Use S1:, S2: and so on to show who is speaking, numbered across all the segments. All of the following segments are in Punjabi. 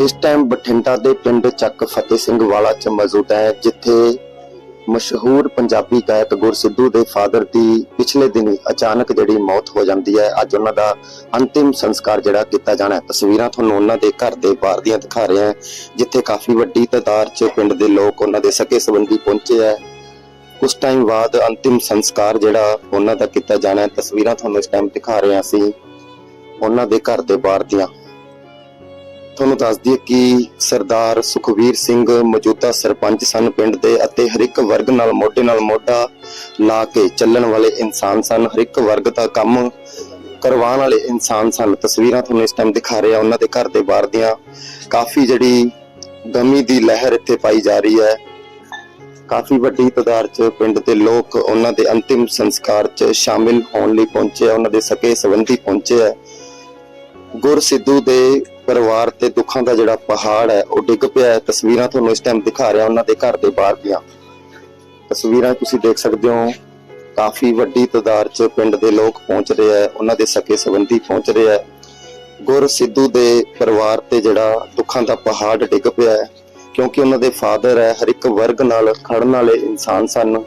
S1: ਇਸ ਟਾਈਮ ਬਠਿੰਡਾ ਦੇ ਪਿੰਡ ਚੱਕ ਫਤਿਹ ਸਿੰਘ ਵਾਲਾ ਚ ਮੌਜੂਦ ਹੈ, ਜਿੱਥੇ ਮਸ਼ਹੂਰ ਪੰਜਾਬੀ ਗਾਇਕ ਗੁਰਸਿੱਧੂ ਦੇ ਫਾਦਰ ਦੀ ਪਿਛਲੇ ਦਿਨੀ ਅਚਾਨਕ ਜਿਹੜੀ ਮੌਤ ਹੋ ਜਾਂਦੀ ਹੈ। ਅੱਜ ਉਹਨਾਂ ਦਾ ਅੰਤਿਮ ਸੰਸਕਾਰ ਜਿਹੜਾ ਕੀਤਾ ਜਾਣਾ ਹੈ। ਤਸਵੀਰਾਂ ਤੁਹਾਨੂੰ ਉਹਨਾਂ ਦੇ ਘਰ ਦੇ ਬਾਹਰ ਦੀਆਂ ਦਿਖਾ ਰਹੇ ਹਾਂ, ਜਿੱਥੇ ਕਾਫੀ ਵੱਡੀ ਤਾਦਾਦ 'ਚ ਪਿੰਡ ਦੇ ਲੋਕ ਉਹਨਾਂ ਦੇ ਸਕੇ ਸੰਬੰਧੀ ਪਹੁੰਚੇ ਹੈ। ਕੁਝ ਟਾਈਮ ਬਾਅਦ ਅੰਤਿਮ ਸੰਸਕਾਰ ਜਿਹੜਾ ਉਹਨਾਂ ਦਾ ਕੀਤਾ ਜਾਣਾ ਹੈ। ਤਸਵੀਰਾਂ ਤੁਹਾਨੂੰ ਇਸ ਟਾਈਮ ਦਿਖਾ ਰਹੇ ਹਾਂ ਅਸੀਂ। ਉਹਨਾਂ ਦੇ ਘਰ ਦੇ ਬਾਹਰ ਦੀਆਂ ਤੁਹਾਨੂੰ ਦੱਸ ਦਈਏ ਕਿ ਸਰਦਾਰ ਸੁਖਵੀਰ ਸਿੰਘ ਮੌਜੂਦਾ ਸਰਪੰਚ ਸਨ ਪਿੰਡ ਦੇ ਅਤੇ ਹਰ ਇੱਕ ਵਰਗ ਨਾਲ ਮੋਢੇ ਨਾਲ ਮੋਢਾ ਲਾ ਕੇ ਚੱਲਣ ਵਾਲੇ ਇਨਸਾਨ ਸਨ। ਹਰ ਇੱਕ ਵਰਗ ਦਾ ਕੰਮ ਕਰਵਾਉਣ ਵਾਲੇ ਇਨਸਾਨ ਸਨ। ਤਸਵੀਰਾਂ ਤੁਹਾਨੂੰ ਇਸ ਟਾਈਮ ਦਿਖਾ ਰਹੇ। ਉਹਨਾਂ ਦੇ ਘਰ ਦੇ ਬਾਹਰ ਦੀਆਂ ਕਾਫੀ ਜਿਹੜੀ ਗਮੀ ਦੀ ਲਹਿਰ ਇੱਥੇ ਪਾਈ ਜਾ ਰਹੀ ਹੈ। ਕਾਫੀ ਵੱਡੀ ਤਾਦਾਦ 'ਚ ਪਿੰਡ ਦੇ ਲੋਕ ਉਹਨਾਂ ਦੇ ਅੰਤਿਮ ਸੰਸਕਾਰ 'ਚ ਸ਼ਾਮਿਲ ਹੋਣ ਲਈ ਪਹੁੰਚੇ ਆ। ਉਹਨਾਂ ਦੇ ਸਕੇ ਸੰਬੰਧੀ ਪਹੁੰਚੇ ਆ। ਗੁਰ ਸਿੱਧੂ ਦੇ ਪਰਿਵਾਰ ਤੇ ਦੁੱਖਾਂ ਦਾ ਜਿਹੜਾ ਪਹਾੜ ਹੈ, ਉਹ ਡਿੱਗ ਪਿਆ ਹੈ। ਤਸਵੀਰਾਂ ਤੁਹਾਨੂੰ ਇਸ ਟਾਈਮ ਦਿਖਾ ਰਿਹਾ, ਉਹਨਾਂ ਦੇ ਘਰ ਦੇ ਬਾਹਰ ਦੀਆਂ। ਤਸਵੀਰਾਂ ਤੁਸੀਂ ਦੇਖ ਸਕਦੇ ਹੋ, ਕਾਫੀ ਵੱਡੀ ਤਾਦਾਦ 'ਚ ਪਿੰਡ ਦੇ ਲੋਕ ਪਹੁੰਚ ਰਹੇ ਆ ਉਹਨਾਂ ਦੇ ਸਕੇ ਸੰਬੰਧੀ ਪਹੁੰਚ ਰਹੇ ਆ ਗੁਰ ਸਿੱਧੂ ਦੇ ਪਰਿਵਾਰ ਤੇ ਜਿਹੜਾ ਦੁੱਖਾਂ ਦਾ ਪਹਾੜ ਡਿੱਗ ਪਿਆ ਹੈ, ਕਿਉਂਕਿ ਉਹਨਾਂ ਦੇ ਫਾਦਰ ਹੈ, ਹਰ ਇੱਕ ਵਰਗ ਨਾਲ ਖੜਨ ਵਾਲੇ ਇਨਸਾਨ ਸਨ।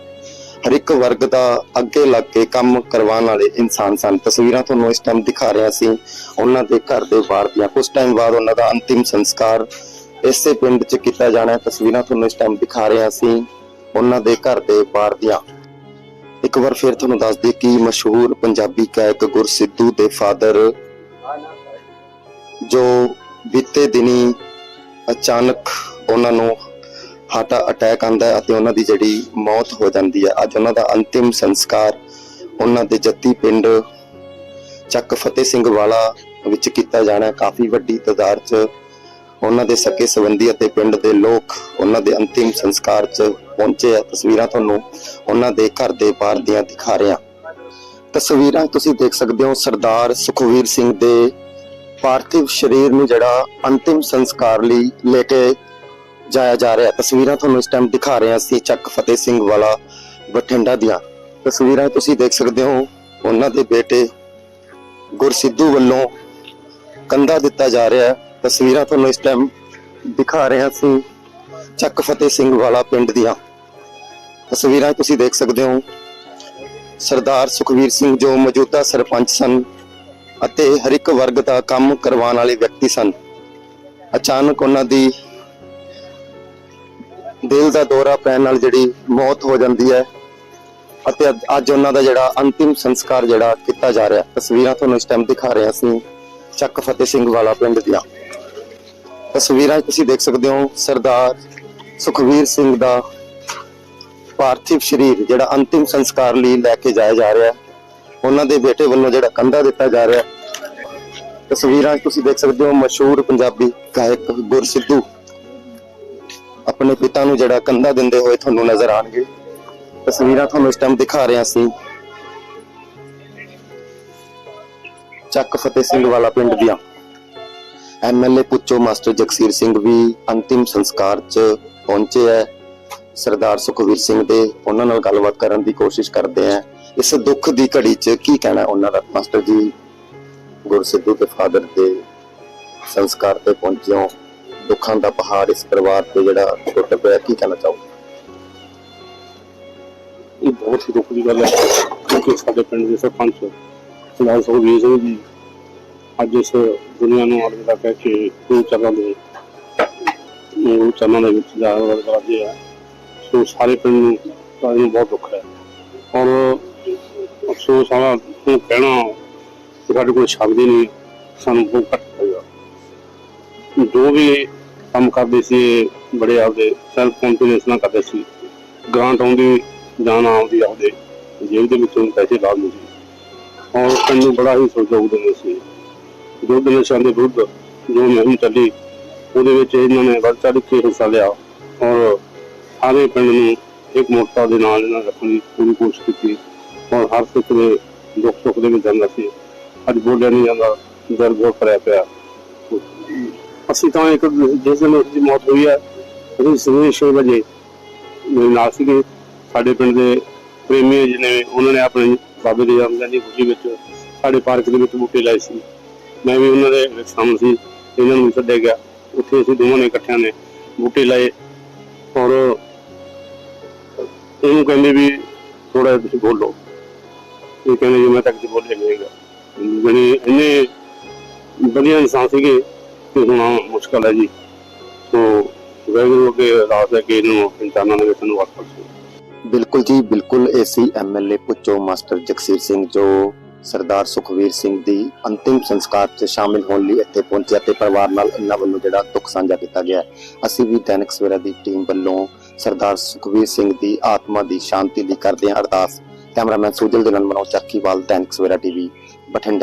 S1: ਹਰ ਇੱਕ ਵਰਗ ਦਾ ਅੱਗੇ ਲੱਗ ਕੇ ਕੰਮ ਕਰਵਾਉਣ ਵਾਲੇ ਇਨਸਾਨ ਸਨ। ਤਸਵੀਰਾਂ ਤੁਹਾਨੂੰ ਇਸ ਟਾਈਮ ਦਿਖਾ ਰਿਹਾ ਸੀ। ਉਹਨਾਂ ਦੇ ਘਰ ਦੇ ਬਾਹਰ ਦੀਆਂ ਕੁਝ ਟਾਈਮ ਬਾਅਦ ਉਹਨਾਂ ਦਾ ਅੰਤਿਮ ਸੰਸਕਾਰ ਇਸੇ ਪਿੰਡ 'ਚ ਕੀਤਾ ਜਾਣਾ ਹੈ। ਤਸਵੀਰਾਂ ਤੁਹਾਨੂੰ ਇਸ ਟਾਈਮ ਦਿਖਾ ਰਿਹਾ ਸੀ। ਉਹਨਾਂ ਦੇ ਘਰ ਦੇ ਬਾਹਰ ਦੀਆਂ। ਇੱਕ ਵਾਰ ਫਿਰ ਤੁਹਾਨੂੰ ਦੱਸ ਦਈਏ ਕਿ ਮਸ਼ਹੂਰ ਪੰਜਾਬੀ ਗਾਇਕ ਗੁਰਸਿੱਧੂ ਦੇ ਫਾਦਰ, ਜੋ ਬੀਤੇ ਦਿਨੀ ਅਚਾਨਕ ਉਹਨਾਂ ਨੂੰ ਹਾਰਟ ਅਟੈਕ ਆਂਦਾ ਹੈ ਅਤੇ ਉਹਨਾਂ ਦੀ ਜਿਹੜੀ ਮੌਤ ਹੋ ਜਾਂਦੀ ਹੈ। ਅੱਜ ਉਹਨਾਂ ਦਾ ਅੰਤਿਮ ਸੰਸਕਾਰ ਉਹਨਾਂ ਦੇ ਜੱਤੀ ਪਿੰਡ ਚੱਕ ਫਤਿਹ ਸਿੰਘ ਵਾਲਾ ਵਿੱਚ ਕੀਤਾ ਜਾਣਾ ਹੈ। ਕਾਫੀ ਵੱਡੀ ਤਾਦਾਦ 'ਚ ਉਹਨਾਂ ਦੇ ਸਕੇ ਸੰਬੰਧੀ ਅਤੇ ਪਿੰਡ ਦੇ ਲੋਕ ਉਹਨਾਂ ਦੇ ਅੰਤਿਮ ਸੰਸਕਾਰ 'ਚ ਪਹੁੰਚੇ ਆ। ਤਸਵੀਰਾਂ ਤੁਹਾਨੂੰ ਉਹਨਾਂ ਦੇ ਘਰ ਦੇ ਬਾਹਰ ਦੀਆਂ ਦਿਖਾ ਰਹੇ। ਤਸਵੀਰਾਂ ਤੁਸੀਂ ਦੇਖ ਸਕਦੇ ਹੋ ਸਰਦਾਰ ਸੁਖਵੀਰ ਸਿੰਘ ਦੇ ਪਾਰਥਿਵ ਸਰੀਰ ਨੂੰ ਜਿਹੜਾ ਅੰਤਿਮ ਸੰਸਕਾਰ ਲਈ ਲੈ ਕੇ ਜਾਇਆ ਜਾ ਰਿਹਾ। ਤਸਵੀਰਾਂ ਤੁਹਾਨੂੰ ਇਸ ਟਾਈਮ ਦਿਖਾ ਰਹੇ ਹਾਂ ਅਸੀਂ ਚੱਕ ਫਤਿਹ ਸਿੰਘ ਵਾਲਾ ਬਠਿੰਡਾ ਦੀਆਂ। ਤਸਵੀਰਾਂ ਤੁਸੀਂ ਦੇਖ ਸਕਦੇ ਹੋ, ਉਹਨਾਂ ਦੇ ਬੇਟੇ ਗੁਰਸਿੱਧੂ ਵੱਲੋਂ ਕੰਧਾ ਦਿੱਤਾ ਜਾ ਰਿਹਾ ਹੈ। ਤਸਵੀਰਾਂ ਤੁਹਾਨੂੰ ਇਸ ਟਾਈਮ ਦਿਖਾ ਰਹੇ ਹਾਂ ਅਸੀਂ ਚੱਕ ਫਤਿਹ ਸਿੰਘ ਵਾਲਾ ਪਿੰਡ ਦੀਆਂ। ਤਸਵੀਰਾਂ ਤੁਸੀਂ ਦੇਖ ਸਕਦੇ ਹੋ। ਸਰਦਾਰ ਸੁਖਵੀਰ ਸਿੰਘ ਜੋ ਮੌਜੂਦਾ ਸਰਪੰਚ ਸਨ ਅਤੇ ਹਰ ਇੱਕ ਵਰਗ ਦਾ ਕੰਮ ਕਰਵਾਉਣ ਵਾਲੇ ਵਿਅਕਤੀ ਸਨ। ਅਚਾਨਕ ਉਹਨਾਂ ਦੀ ਦਿਲ ਦਾ ਦੌਰਾ ਪੈਣ ਨਾਲ ਜਿਹੜੀ ਮੌਤ ਹੋ ਜਾਂਦੀ ਹੈ ਅਤੇ ਅੱਜ- ਉਹਨਾਂ ਦਾ ਜਿਹੜਾ ਅੰਤਿਮ ਸੰਸਕਾਰ ਜਿਹੜਾ ਕੀਤਾ ਜਾ ਰਿਹਾ, ਤਸਵੀਰਾਂ ਤੁਹਾਨੂੰ ਇਸ ਟਾਈਮ ਦਿਖਾ ਰਹੇ ਹਾਂ ਅਸੀਂ ਚੱਕ ਫਤਿਹ ਸਿੰਘ ਵਾਲਾ ਪਿੰਡ ਦੀਆਂ। ਤਸਵੀਰਾਂ 'ਚ ਤੁਸੀਂ ਦੇਖ ਸਕਦੇ ਹੋ, ਸਰਦਾਰ ਸੁਖਵੀਰ ਸਿੰਘ ਦਾ ਪਾਰਥਿਵ ਸਰੀਰ ਜਿਹੜਾ ਅੰਤਿਮ ਸੰਸਕਾਰ ਲਈ ਲੈ ਕੇ ਜਾਇਆ ਜਾ ਰਿਹਾ ਉਹਨਾਂ ਦੇ ਬੇਟੇ ਵੱਲੋਂ ਜਿਹੜਾ ਕੰਧਾ ਦਿੱਤਾ ਜਾ ਰਿਹਾ ਤਸਵੀਰਾਂ 'ਚ ਤੁਸੀਂ ਦੇਖ ਸਕਦੇ ਹੋ, ਮਸ਼ਹੂਰ ਪੰਜਾਬੀ ਗਾਇਕ ਗੁਰਸਿੱਧੂ। ਆਪਣੇ ਪਿਤਾ ਨੂੰ ਜਿਹੜਾ ਕੰਧਾ ਦਿੰਦੇ ਹੋਏ ਤੁਹਾਨੂੰ ਨਜ਼ਰ ਆਣਗੇ। ਤਸਵੀਰਾਂ ਤੁਹਾਨੂੰ ਇਸ ਟਾਈਮ ਦਿਖਾ ਰਹੇ ਹਾਂ ਅਸੀਂ ਚੱਕ ਫਤਿਹ ਸਿੰਘ ਵਾਲਾ ਪਿੰਡ ਦੀਆਂ। ਐਮਐਲਏ ਪੁੱਛੋ ਮਾਸਟਰ ਜਗਸੀਰ ਸਿੰਘ ਵੀ ਅੰਤਿਮ ਸੰਸਕਾਰ 'ਚ ਪਹੁੰਚੇ ਹੈ। ਸਰਦਾਰ ਸੁਖਵੀਰ ਸਿੰਘ ਦੇ ਉਹਨਾਂ ਨਾਲ ਗੱਲਬਾਤ ਕਰਨ ਦੀ ਕੋਸ਼ਿਸ਼ ਕਰਦੇ ਆ ਇਸ ਦੁੱਖ ਦੀ ਘੜੀ 'ਚ ਕੀ ਕਹਿਣਾ ਉਹਨਾਂ ਦਾ? ਮਾਸਟਰ ਜੀ, ਗੁਰਸਿੱਧੂ ਦੇ ਫਾਦਰ ਦੇ ਸੰਸਕਾਰ ਤੇ ਪਹੁੰਚੇ ਹੋ। ਦੁੱਖਾਂ ਦਾ ਪਹਾੜ ਇਸ ਪਰਿਵਾਰ ਤੇ ਜਿਹੜਾ ਟੁੱਟ ਪਿਆ, ਕੀ ਕਹਿਣਾ ਚਾਹੋ
S2: ਇਹ ਬਹੁਤ ਹੀ ਦੁੱਖ ਦੀ ਗੱਲ ਹੈ ਕਿਉਂਕਿ ਸਾਡੇ ਪਿੰਡ ਦੇ ਸਰਪੰਚ ਸਰਦਾਰ ਸੁਖਬੀਰ ਸਿੰਘ ਜੀ। ਅੱਜ ਇਸ ਦੁਨੀਆ ਨੂੰ ਅਲਵਿਦਾ ਕਹਿ ਕੇ ਉਹ ਚਰਨਾਂ ਦੇ ਉਹ ਚਰਨਾਂ ਦੇ ਵਿੱਚ ਜਾ ਰਹੇ ਆ ਸੋ ਸਾਰੇ ਪਿੰਡ ਨੂੰ ਸਾਰਿਆਂ ਬਹੁਤ ਦੁੱਖ ਹੈ। ਔਰ ਅਫਸੋਸ ਆਵਾ ਨੂੰ ਕਹਿਣਾ ਸਾਡੇ ਕੋਲ ਸ਼ਬਦ ਹੀ ਨਹੀਂ ਸਾਨੂੰ ਬਹੁਤ ਘੱਟ ਹੋਇਆ ਜੋ ਵੀ ਕੰਮ ਕਰਦੇ ਸੀ ਇਹ ਬੜੇ ਆਪਦੇ ਸੈਲਫ ਕੰਫੀਡੈਂਸ ਨਾਲ ਕਰਦੇ ਸੀ। ਗ੍ਰਾਂਟ ਆਉਂਦੀ ਜਾਣਾ ਆਉਂਦੀ ਆਪਦੇ, ਜੇਬ ਦੇ ਵਿੱਚੋਂ ਪੈਸੇ ਲਾ ਲਾਉਂਦੇ ਸੀ। ਔਰ ਸਾਨੂੰ ਬੜਾ ਹੀ ਸਹਿਯੋਗ ਦਿੰਦੇ ਸੀ। ਦੁੱਧ ਨਸ਼ਿਆਂ ਦੇ ਵਿਰੁੱਧ ਜੋ ਮੁਹਿੰਮ ਚੱਲੀ, ਉਹਦੇ ਵਿੱਚ ਇਹਨਾਂ ਨੇ ਵੱਧ ਚੜ੍ਹ ਕੇ ਹਿੱਸਾ ਲਿਆ। ਔਰ ਸਾਰੇ ਪਿੰਡ ਨੂੰ ਇੱਕ ਮੋਰਚਾ ਦੇ ਨਾਲ ਇਹਨਾਂ ਰੱਖਣ ਦੀ ਪੂਰੀ ਕੋਸ਼ਿਸ਼ ਕੀਤੀ। ਔਰ ਹਰ ਸਿੱਖ ਦੇ ਦੁੱਖ ਸੁੱਖ ਦੇ ਵਿੱਚ ਜਾਂਦਾ ਸੀ। ਅੱਜ ਬੋਲਿਆ ਨਹੀਂ ਜਾਂਦਾ, ਦਰ ਬਹੁਤ ਭਰਿਆ ਪਿਆ। ਅਸੀਂ ਤਾਂ ਇੱਕ ਜਿਸ ਦਿਨ ਉਸ ਦੀ ਮੌਤ ਹੋਈ ਹੈ ਉਹ ਸਵੇਰੇ ਛੇ ਵਜੇ ਮੇਰੇ ਨਾਲ ਸੀਗੇ। ਸਾਡੇ ਪਿੰਡ ਦੇ ਪ੍ਰੇਮੀ ਜਿਹਨੇ ਉਹਨਾਂ ਨੇ ਆਪਣੇ ਬਾਬੇ ਦੇ ਜਨਮ ਦਿਨ ਦੀ ਖੁਸ਼ੀ ਵਿੱਚ ਸਾਡੇ ਪਾਰਕ ਦੇ ਵਿੱਚ ਬੂਟੇ ਲਾਏ ਸੀ। ਮੈਂ ਵੀ ਉਹਨਾਂ ਦੇ ਵਿੱਚ ਸੀ, ਇਹਨਾਂ ਨੂੰ ਛੱਡਿਆ ਗਿਆ। ਉੱਥੇ ਅਸੀਂ ਦੋਵਾਂ ਨੇ ਇਕੱਠਿਆਂ ਨੇ ਬੂਟੇ ਲਾਏ। ਔਰ ਇਹਨੂੰ ਕਹਿੰਦੇ ਵੀ ਥੋੜਾ ਤੁਸੀਂ ਬੋਲੋ। ਇਹ ਕਹਿੰਦੇ ਜੀ ਮੈਂ ਤੱਕ ਕਿਤੇ ਬੋਲਿਆ ਨਹੀਂ ਹੈਗਾ। ਬਣੀ ਇੰਨੇ ਵਧੀਆ ਇਨਸਾਨ ਸੀਗੇ। ਹੁਣ ਮੁਸ਼ਕਲ ਹੈ ਜੀ। ਸੋ ਵੈਗਰੂ ਅੱਗੇ ਅਰਦਾਸ ਹੈ ਕਿ ਇਹਨੂੰ ਇਨਸਾਨਾਂ ਦੇ ਵਿੱਚ ਨੂੰ ਵਾਪਸ
S1: ਬਿਲਕੁਲ ਜੀ, ਬਿਲਕੁਲ ਏਸੀ ਐਮਐਲਏ ਪੁੱਚੋ ਮਾਸਟਰ ਜਗਸੀਰ ਸਿੰਘ ਜੋ ਸਰਦਾਰ ਸੁਖਵੀਰ ਸਿੰਘ ਦੀ ਅੰਤਿਮ ਸੰਸਕਾਰ 'ਚ ਸ਼ਾਮਿਲ ਹੋਣ ਲਈ ਇੱਥੇ ਪਹੁੰਚਿਆ ਤੇ ਪਰਿਵਾਰ ਨਾਲ ਇਹਨਾਂ ਵੱਲੋਂ ਜਿਹੜਾ ਦੁੱਖ ਸਾਂਝਾ ਕੀਤਾ ਗਿਆ ਅਸੀਂ ਵੀ ਦੈਨਿਕ ਸਵੇਰਾ ਦੀ ਟੀਮ ਵੱਲੋਂ ਸਰਦਾਰ ਸੁਖਵੀਰ ਸਿੰਘ ਦੀ ਆਤਮਾ ਦੀ ਸ਼ਾਂਤੀ ਲਈ ਕਰਦੇ ਹਾਂ ਅਰਦਾਸ। ਕੈਮਰਾਮੈਨ ਸੁਜਲ ਦੇ ਨਾਲ ਮਨੋਜ ਚੱਕੀਵਾਲ ਦੈਨਿਕ ਸਵੇਰਾ ਟੀਵੀ, ਬਠਿੰਡਾ।